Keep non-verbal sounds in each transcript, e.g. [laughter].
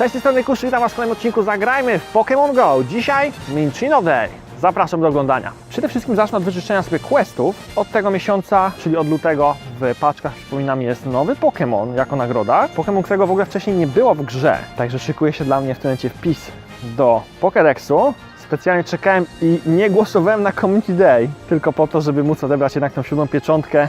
Cześć, z tej strony Kusz, witam Was w kolejnym odcinku Zagrajmy w Pokémon Go. Dzisiaj Minchino Day. Zapraszam do oglądania. Przede wszystkim zacznę od wyczyszczenia sobie questów. Od tego miesiąca, czyli od lutego, w paczkach, przypominam, jest nowy Pokémon jako nagroda. Pokémon, którego w ogóle wcześniej nie było w grze. Także szykuje się dla mnie w tym momencie wpis do Pokédexu. Specjalnie czekałem i nie głosowałem na Community Day, tylko po to, żeby móc odebrać jednak tą siódmą pieczątkę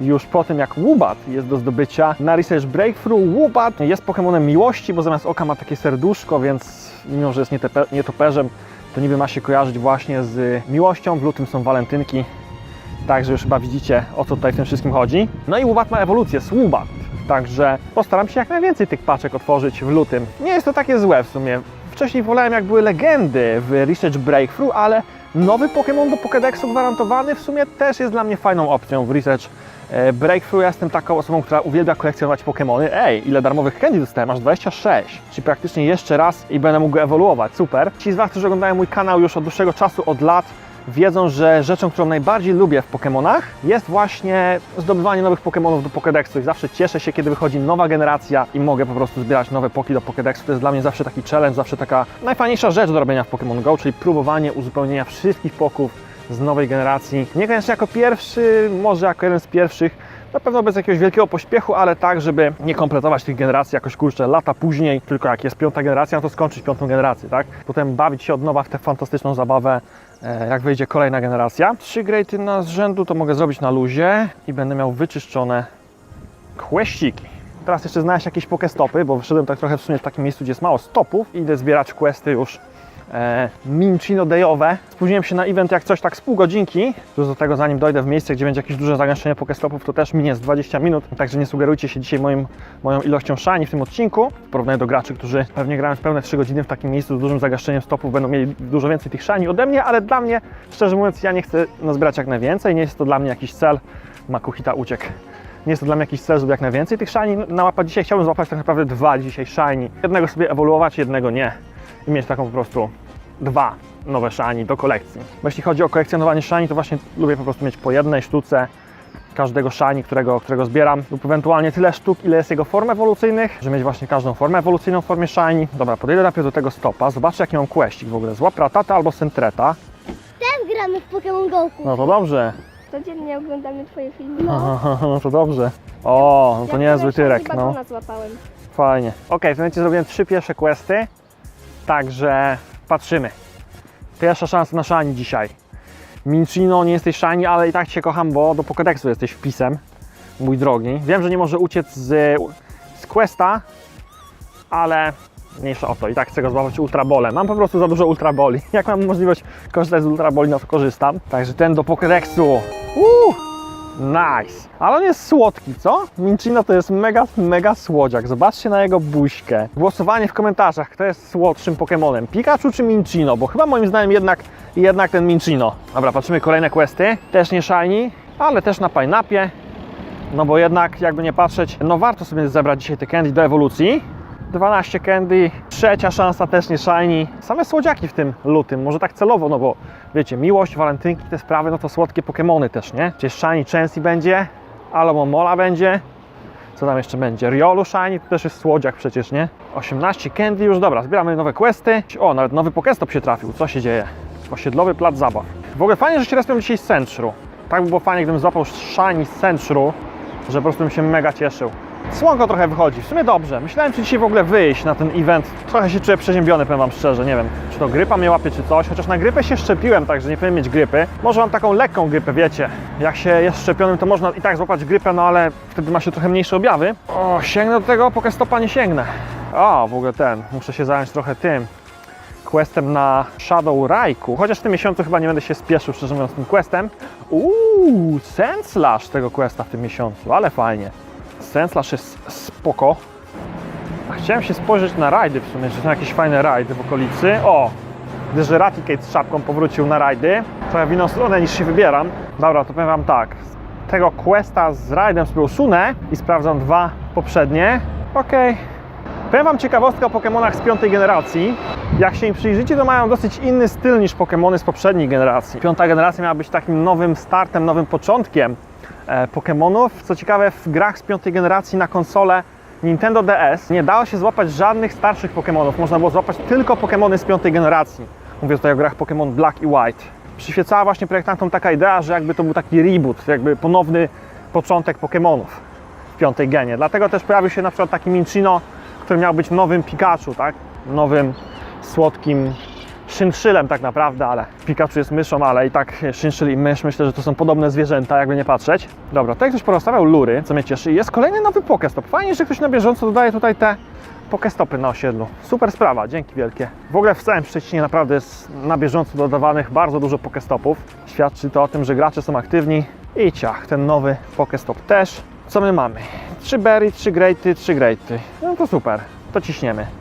już po tym jak Wubat jest do zdobycia na Research Breakthrough, Wubat jest Pokemonem miłości, bo zamiast oka ma takie serduszko, więc mimo, że jest nietoperzem, to niby ma się kojarzyć właśnie z miłością. W lutym są walentynki, także już chyba widzicie o co tutaj w tym wszystkim chodzi. No i Wubat ma ewolucję, Swubat, także postaram się jak najwięcej tych paczek otworzyć w lutym. Nie jest to takie złe w sumie. Wcześniej wolałem jak były legendy w Research Breakthrough, ale nowy Pokémon do Pokédexu gwarantowany w sumie też jest dla mnie fajną opcją w Research Breakthrough, ja jestem taką osobą, która uwielbia kolekcjonować Pokémony. Ej, ile darmowych candy dostałem? Aż 26. Czyli praktycznie jeszcze raz i będę mógł ewoluować. Super. Ci z Was, którzy oglądają mój kanał już od dłuższego czasu, od lat, wiedzą, że rzeczą, którą najbardziej lubię w Pokémonach jest właśnie zdobywanie nowych Pokémonów do Pokédexu i zawsze cieszę się, kiedy wychodzi nowa generacja i mogę po prostu zbierać nowe Poki do Pokédexu. To jest dla mnie zawsze taki challenge, zawsze taka najfajniejsza rzecz do robienia w Pokémon Go, czyli próbowanie uzupełnienia wszystkich Poków z nowej generacji. Niekoniecznie jako pierwszy, może jako jeden z pierwszych, na pewno bez jakiegoś wielkiego pośpiechu, ale tak, żeby nie kompletować tych generacji jakoś kurczę lata później, tylko jak jest piąta generacja, no to skończyć piątą generację, tak? Potem bawić się od nowa w tę fantastyczną zabawę, e, jak wyjdzie kolejna generacja. Trzy graty na z rzędu to mogę zrobić na luzie i będę miał wyczyszczone kłeściki. Teraz jeszcze znaleźć jakieś pokestopy, bo wyszedłem tak trochę w sumie w takim miejscu, gdzie jest mało stopów. Idę zbierać questy już e, Minchino Dayowe. Spóźniłem się na event jak coś tak z pół godzinki. Plus do tego zanim dojdę w miejsce, gdzie będzie jakieś duże zagęszczenie pokestopów, to też minie z 20 minut. Także nie sugerujcie się dzisiaj moim, moją ilością szani w tym odcinku. W porównaniu do graczy, którzy pewnie grając pełne 3 godziny w takim miejscu z dużym zagęszczeniem stopów będą mieli dużo więcej tych szani ode mnie, ale dla mnie, szczerze mówiąc, ja nie chcę nazbierać jak najwięcej. Nie jest to dla mnie jakiś cel. Makuhita uciekł. Nie jest to dla mnie jakiś cel, żeby jak najwięcej tych shiny nałapać. Dzisiaj chciałbym złapać tak naprawdę dwa dzisiaj shiny. Jednego sobie ewoluować, jednego nie. I mieć taką po prostu dwa nowe shiny do kolekcji. Bo jeśli chodzi o kolekcjonowanie shiny, to właśnie lubię po prostu mieć po jednej sztuce każdego shiny, którego, którego zbieram, lub ewentualnie tyle sztuk, ile jest jego form ewolucyjnych, żeby mieć właśnie każdą formę ewolucyjną w formie shiny. Dobra, podejdę najpierw do tego stopa, zobaczę jaki mam questik w ogóle. Złap ratata albo sentreta. Też gramy w Pokémon Go. No to dobrze. Codziennie oglądamy twoje filmy. No [laughs] to dobrze. O, no to niezły tyrek, no. Złapałem. Fajnie. Ok, w tym momencie zrobiłem trzy pierwsze questy, także patrzymy. Pierwsza szansa na shiny dzisiaj. Minchino, nie jesteś shiny, ale i tak Cię kocham, bo do Pokédexu jesteś wpisem, mój drogi. Wiem, że nie może uciec z, z questa, ale mniejsza o to. I tak chcę go złapać ultrabolem. Mam po prostu za dużo ultraboli. [laughs] Jak mam możliwość korzystać z ultraboli, no to korzystam. Także ten do Pokédexu. Uuu! Nice. Ale on jest słodki, co? Minchino to jest mega, mega słodziak. Zobaczcie na jego buźkę. Głosowanie w komentarzach, kto jest słodszym Pokemonem. Pikachu czy Minchino? Bo chyba moim zdaniem jednak, jednak ten Minchino. Dobra, patrzymy kolejne questy. Też nie shiny, ale też na pineapie. No bo jednak, jakby nie patrzeć, no warto sobie zebrać dzisiaj te candy do ewolucji. 12 candy, trzecia szansa też nie shiny. Same słodziaki w tym lutym, może tak celowo, no bo wiecie, miłość, walentynki, te sprawy, no to słodkie Pokemony też, nie? Gdzieś shiny Chansey będzie, albo Mola będzie. Co tam jeszcze będzie? Riolu shiny, to też jest słodziak przecież, nie? 18 candy już, dobra, zbieramy nowe questy. O, nawet nowy Pokestop się trafił, co się dzieje? Osiedlowy plac zabaw. W ogóle fajnie, że się respią dzisiaj z Centru. Tak by było fajnie, gdybym złapał shiny z Centru, że po prostu bym się mega cieszył. Słonko trochę wychodzi, w sumie dobrze. Myślałem, czy dzisiaj w ogóle wyjść na ten event. Trochę się czuję przeziębiony, powiem Wam szczerze, nie wiem, czy to grypa mnie łapie, czy coś. Chociaż na grypę się szczepiłem, także nie powinien mieć grypy. Może mam taką lekką grypę, wiecie. Jak się jest szczepionym, to można i tak złapać grypę, no ale wtedy ma się trochę mniejsze objawy. O, sięgnę do tego, Pokestopa nie sięgnę. O, w ogóle ten, muszę się zająć trochę tym questem na Shadow Raiku. Chociaż w tym miesiącu chyba nie będę się spieszył, szczerze mówiąc, tym questem. Uuu, Senslash tego questa w tym miesiącu, ale fajnie. Senslash jest spoko. A chciałem się spojrzeć na rajdy w sumie, czy są jakieś fajne rajdy w okolicy. O! Gdy że Raticate z czapką powrócił na rajdy. Trochę w inną stronę niż się wybieram. Dobra, to powiem Wam tak. Tego questa z rajdem sobie usunę i sprawdzam dwa poprzednie. Okej. Powiem Wam ciekawostkę o Pokémonach z piątej generacji. Jak się im przyjrzycie, to mają dosyć inny styl niż Pokémony z poprzedniej generacji. Piąta generacja miała być takim nowym startem, nowym początkiem Pokémonów. Co ciekawe, w grach z piątej generacji na konsolę Nintendo DS nie dało się złapać żadnych starszych Pokémonów. Można było złapać tylko Pokémony z piątej generacji. Mówię tutaj o grach Pokémon Black i White. Przyświecała właśnie projektantom taka idea, że jakby to był taki reboot, jakby ponowny początek Pokémonów w piątej genie. Dlatego też pojawił się na przykład taki Minchino, który miał być nowym Pikachu, tak? Nowym, słodkim szynszylem tak naprawdę, ale Pikachu jest myszą, ale i tak szynszyl i mysz myślę, że to są podobne zwierzęta, jakby nie patrzeć. Dobra, tutaj ktoś porozstawiał lury, co mnie cieszy. I Jest kolejny nowy Pokestop. Fajnie, że ktoś na bieżąco dodaje tutaj te Pokestopy na osiedlu. Super sprawa, dzięki wielkie. W ogóle w całym Szczecinie naprawdę jest na bieżąco dodawanych bardzo dużo Pokestopów. Świadczy to o tym, że gracze są aktywni. I ciach, ten nowy Pokestop też. Co my mamy? Trzy berry, trzy greaty, trzy greaty. No to super, to ciśniemy.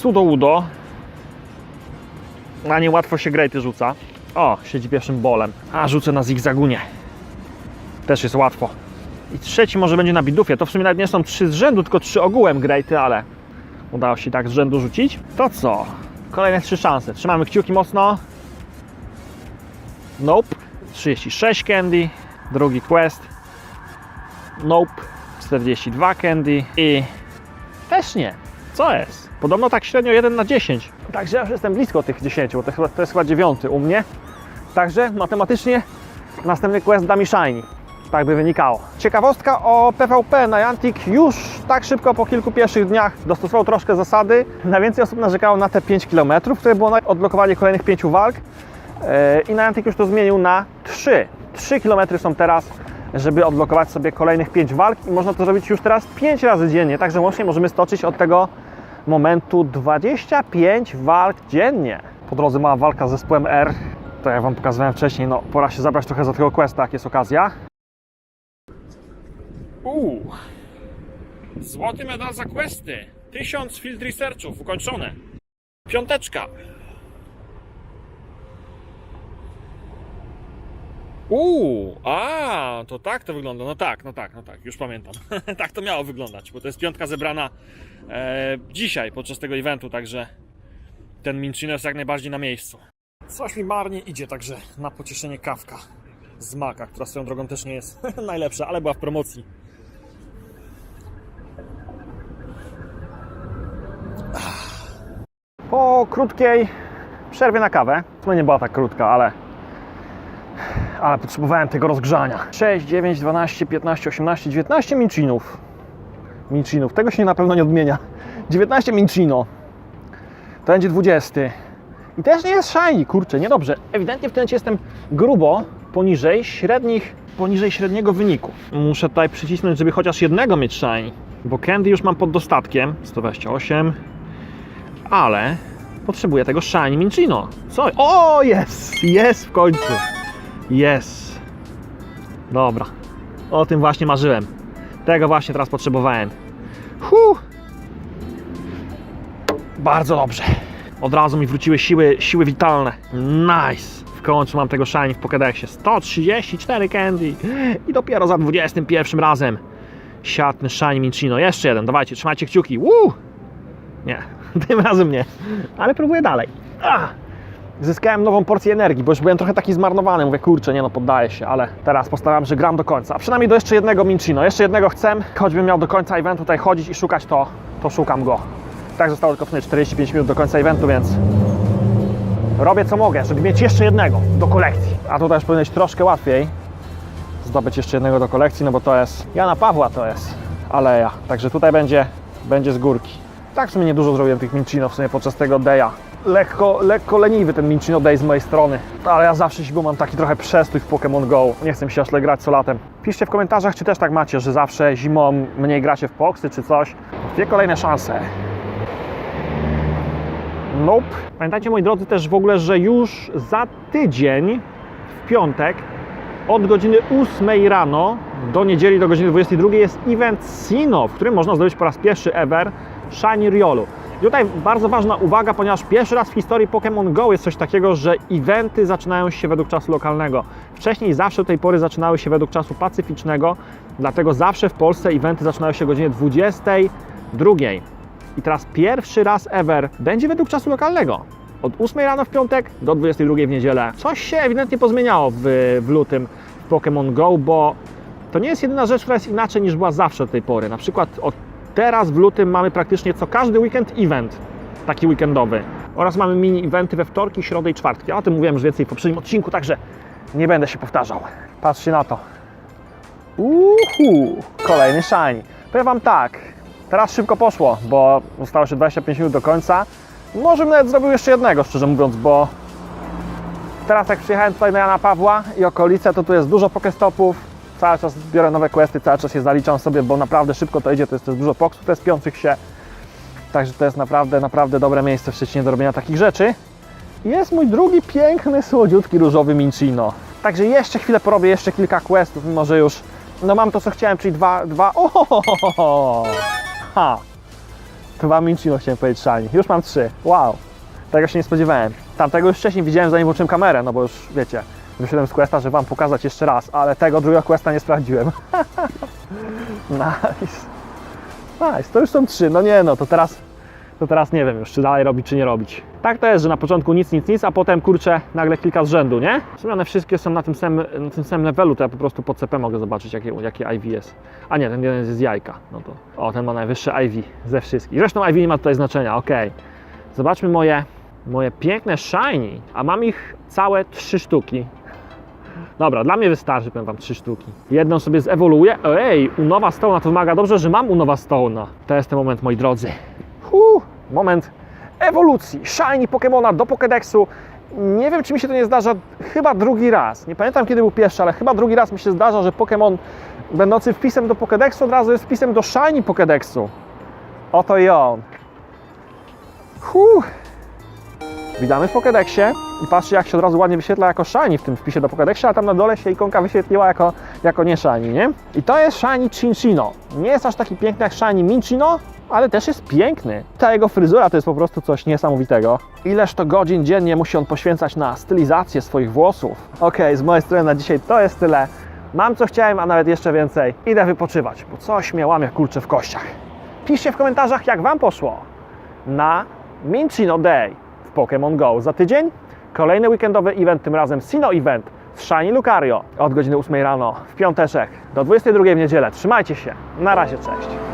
Sudo Udo. Na nie łatwo się grejty rzuca. O, siedzi pierwszym bolem. A rzucę na zigzagunie. Też jest łatwo. I trzeci może będzie na bidufie. To w sumie nawet nie są trzy z rzędu, tylko trzy ogółem grejty, ale udało się tak z rzędu rzucić. To co? Kolejne trzy szanse. Trzymamy kciuki mocno. Nope. 36 candy. Drugi quest. Nope. 42 candy. I też nie. Co jest? Podobno tak średnio 1 na 10. Także ja już jestem blisko tych 10, bo to, chyba, to jest chyba 9 u mnie. Także matematycznie następny quest da mi shiny. Tak by wynikało. Ciekawostka o PvP. Niantic już tak szybko po kilku pierwszych dniach dostosował troszkę zasady. Najwięcej osób narzekało na te 5 km, które było na odblokowanie kolejnych 5 walk. Yy, I Niantic już to zmienił na 3. 3 km są teraz, żeby odblokować sobie kolejnych 5 walk i można to zrobić już teraz 5 razy dziennie. Także łącznie możemy stoczyć od tego momentu 25 walk dziennie. Po drodze mała walka z zespołem R. To jak Wam pokazywałem wcześniej, no pora się zabrać trochę za tego questa, jak jest okazja. Uuu, złoty medal za questy. Tysiąc field researchów ukończone. Piąteczka. Uuu, a, to tak to wygląda. No tak, no tak, no tak, już pamiętam. [laughs] tak to miało wyglądać, bo to jest piątka zebrana e, dzisiaj podczas tego eventu, także ten Minchino jest jak najbardziej na miejscu. Coś mi marnie idzie, także na pocieszenie kawka z maka, która swoją drogą też nie jest [laughs] najlepsza, ale była w promocji. Po krótkiej przerwie na kawę, sumie nie była tak krótka, ale ale potrzebowałem tego rozgrzania. 6, 9, 12, 15, 18, 19 minchinów. Minchinów. Tego się na pewno nie odmienia. 19 minchino. To będzie 20. I też nie jest shiny, kurczę, niedobrze. Ewidentnie w tym momencie jestem grubo poniżej średnich, poniżej średniego wyniku. Muszę tutaj przycisnąć, żeby chociaż jednego mieć shiny. Bo candy już mam pod dostatkiem. 128. Ale potrzebuję tego shiny minchino. Co? O, jest! Jest w końcu. Jest. Dobra. O tym właśnie marzyłem. Tego właśnie teraz potrzebowałem. Huh. Bardzo dobrze. Od razu mi wróciły siły, siły witalne. Nice. W końcu mam tego shiny w Pokédexie. 134 candy. I dopiero za 21 razem. Siatny shiny Minchino. Jeszcze jeden. Dawajcie, trzymajcie kciuki. Woo! Nie, [laughs] tym razem nie. Ale próbuję dalej. Ah! Zyskałem nową porcję energii, bo już byłem trochę taki zmarnowany. Mówię, kurczę, nie no, poddaję się, ale teraz postaram, że gram do końca. A przynajmniej do jeszcze jednego Minchino. Jeszcze jednego chcę, choćbym miał do końca eventu tutaj chodzić i szukać, to, to szukam go. Tak zostało tylko w sumie 45 minut do końca eventu, więc robię co mogę, żeby mieć jeszcze jednego do kolekcji. A tutaj już powinno być troszkę łatwiej zdobyć jeszcze jednego do kolekcji, no bo to jest Jana Pawła to jest aleja. Także tutaj będzie, będzie z górki. Tak w sumie niedużo zrobiłem tych Minchino w sumie podczas tego daya. Lekko, lekko leniwy ten Minchino Day z mojej strony. Ale ja zawsze zimą mam taki trochę przestój w Pokémon Go. Nie chcę się aż tyle grać co latem. Piszcie w komentarzach, czy też tak macie, że zawsze zimą mniej gracie w Poxy czy coś. Dwie kolejne szanse. Nope. Pamiętajcie moi drodzy też w ogóle, że już za tydzień w piątek od godziny 8 rano do niedzieli do godziny 22 jest event Sino, w którym można zdobyć po raz pierwszy ever Shiny Riolu. Tutaj bardzo ważna uwaga, ponieważ pierwszy raz w historii Pokémon Go jest coś takiego, że eventy zaczynają się według czasu lokalnego. Wcześniej zawsze do tej pory zaczynały się według czasu pacyficznego, dlatego zawsze w Polsce eventy zaczynają się o godzinie 22. I teraz pierwszy raz ever będzie według czasu lokalnego. Od 8 rano w piątek do 22 w niedzielę. Coś się ewidentnie pozmieniało w, w lutym w Pokémon Go, bo to nie jest jedyna rzecz, która jest inaczej niż była zawsze do tej pory. Na przykład od teraz w lutym mamy praktycznie co każdy weekend event, taki weekendowy. Oraz mamy mini eventy we wtorki, środę i czwartki. O tym mówiłem już więcej w poprzednim odcinku, także nie będę się powtarzał. Patrzcie na to. Uhu, kolejny shiny. Powiem Wam tak, teraz szybko poszło, bo zostało jeszcze 25 minut do końca. Może bym nawet zrobił jeszcze jednego, szczerze mówiąc, bo teraz jak przyjechałem tutaj na Jana Pawła i okolice, to tu jest dużo pokestopów. Cały czas biorę nowe questy, cały czas je zaliczam sobie, bo naprawdę szybko to idzie, to jest też dużo poksów tespiących się. Także to jest naprawdę, naprawdę dobre miejsce w Szczecinie do robienia takich rzeczy. Jest mój drugi piękny, słodziutki, różowy Minchino. Także jeszcze chwilę porobię, jeszcze kilka questów, mimo że już no mam to co chciałem, czyli dwa, dwa, o, ha, dwa Minchino chciałem powiedzieć szalnie. Już mam trzy, wow, tego się nie spodziewałem. Tamtego już wcześniej widziałem zanim włączyłem kamerę, no bo już wiecie, wyszedłem z questa, żeby wam pokazać jeszcze raz, ale tego drugiego questa nie sprawdziłem. [laughs] nice. Nice, to już są trzy, no nie no, to teraz to teraz nie wiem już, czy dalej robić, czy nie robić. Tak to jest, że na początku nic, nic, nic, a potem kurczę nagle kilka z rzędu, nie? W sumie one wszystkie są na tym samym, na tym samym levelu, to ja po prostu po CP mogę zobaczyć, jakie, jakie IV jest. A nie, ten jeden jest z jajka. No to, o, ten ma najwyższe IV ze wszystkich. Zresztą IV nie ma tutaj znaczenia, ok. Zobaczmy moje, moje piękne shiny, a mam ich całe trzy sztuki. Dobra, dla mnie wystarczy, powiem wam, trzy sztuki. Jedną sobie zewoluuję. Ej, u Nowa Stone'a to wymaga dobrze, że mam u Nowa Stone'a. To jest ten moment, moi drodzy. Huh, moment ewolucji. Shiny Pokemona do Pokédexu. Nie wiem, czy mi się to nie zdarza chyba drugi raz. Nie pamiętam, kiedy był pierwszy, ale chyba drugi raz mi się zdarza, że Pokémon będący wpisem do Pokédexu od razu jest wpisem do Shiny Pokédexu. Oto i on. Huh. Witamy w Pokédexie i patrzcie, jak się od razu ładnie wyświetla jako Shiny w tym wpisie do Pokédexia, a tam na dole się ikonka wyświetliła jako, jako nie Shiny, nie? I to jest Shiny Chinchino. Nie jest aż taki piękny jak Shiny Minchino, ale też jest piękny. Ta jego fryzura to jest po prostu coś niesamowitego. Ileż to godzin dziennie musi on poświęcać na stylizację swoich włosów. Okej, z mojej strony na dzisiaj to jest tyle. Mam co chciałem, a nawet jeszcze więcej. Idę wypoczywać, bo coś mnie łamie kurczę w kościach. Piszcie w komentarzach, jak Wam poszło na Minchino Day w Pokémon Go. Za tydzień kolejny weekendowy event, tym razem Sino Event z Shiny Lucario od godziny 8 rano w piąteczek do 22 w niedzielę. Trzymajcie się. Na razie, cześć.